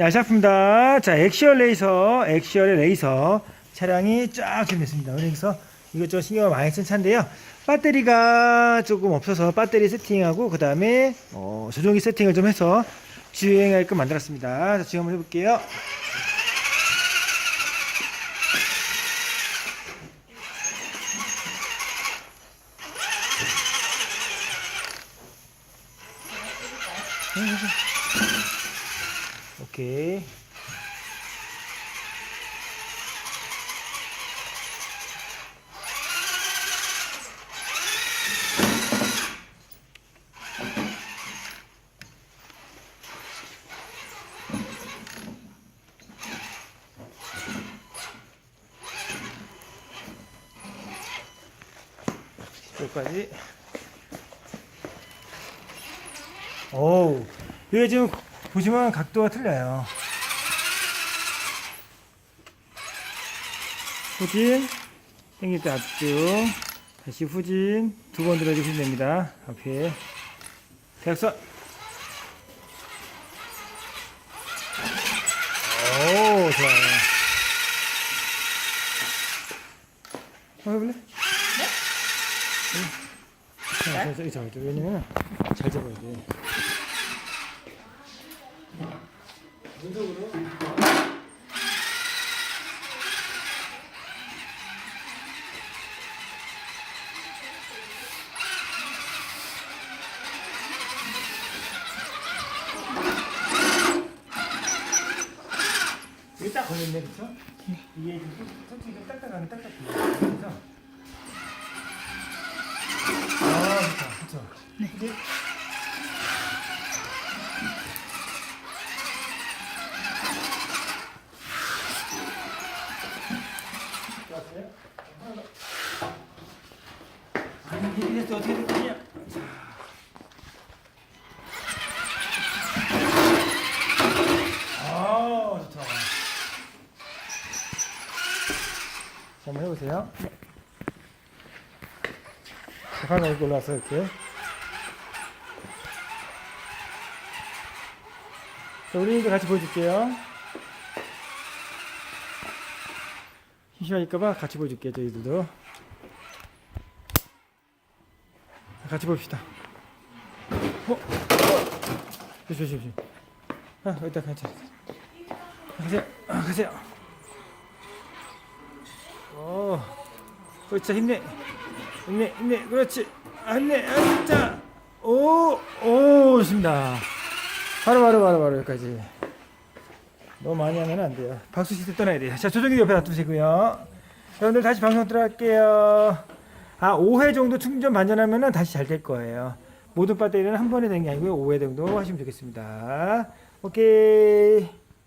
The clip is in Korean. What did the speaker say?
네, 작품다. 자, 액시얼 레이서, 액시얼의 레이서 차량이 쫙 준비됐습니다. 그래서 이것저것 신경을 많이 쓴 차인데요. 배터리가 조금 없어서 배터리 세팅하고 그 다음에 어, 조종기 세팅을 좀 해서 주행하게끔 만들었습니다. 자, 지금 한번 해볼게요. 오케이. 여기까지. 오우, 이게 지금 보시면 각도가 틀려요. 후진, 당길 때 앞쪽, 다시 후진, 두 번 들어주시면 됩니다. 앞에. 대각선. 오, 좋아요. 한번 해볼래? 네? 자, 저기 잡아줘. 왜냐면 잘 잡아야 돼. 왼쪽으로. 여기 딱 걸렸네, 그쵸? 이게 좀 솔직히 좀 딱딱하네, 딱딱해. 그래서. 아, 좋다, 그쵸? 네. 이게 이게 또 어떻게 될 거냐? 아, 좋다. 자, 한번 해보세요. 잠깐 여기 올라와서 이렇게. 자, 우리도 같이 보여줄게요. 심심하니까봐 같이 보여줄게요, 저희들도. 같이 봅시다. 어? 어? 조심, 조심. 아, 여기다 같이. 가세요. 아, 가세요. 오, 그렇지, 힘내. 힘내, 힘내. 그렇지. 아, 힘내. 아. 오, 오, 좋습니다. 바로, 바로, 바로, 바로 여기까지. 너무 많이 하면 안 돼요. 박수 칠때 떠나야 돼요. 자, 조정기 옆에 놔두시고요. 자, 오늘 다시 방송 들어갈게요. 아, 5회 정도 충전 반전하면 다시 잘 될 거예요. 모든 배터리는 한 번에 되는 게 아니고요. 5회 정도 하시면 되겠습니다. 오케이.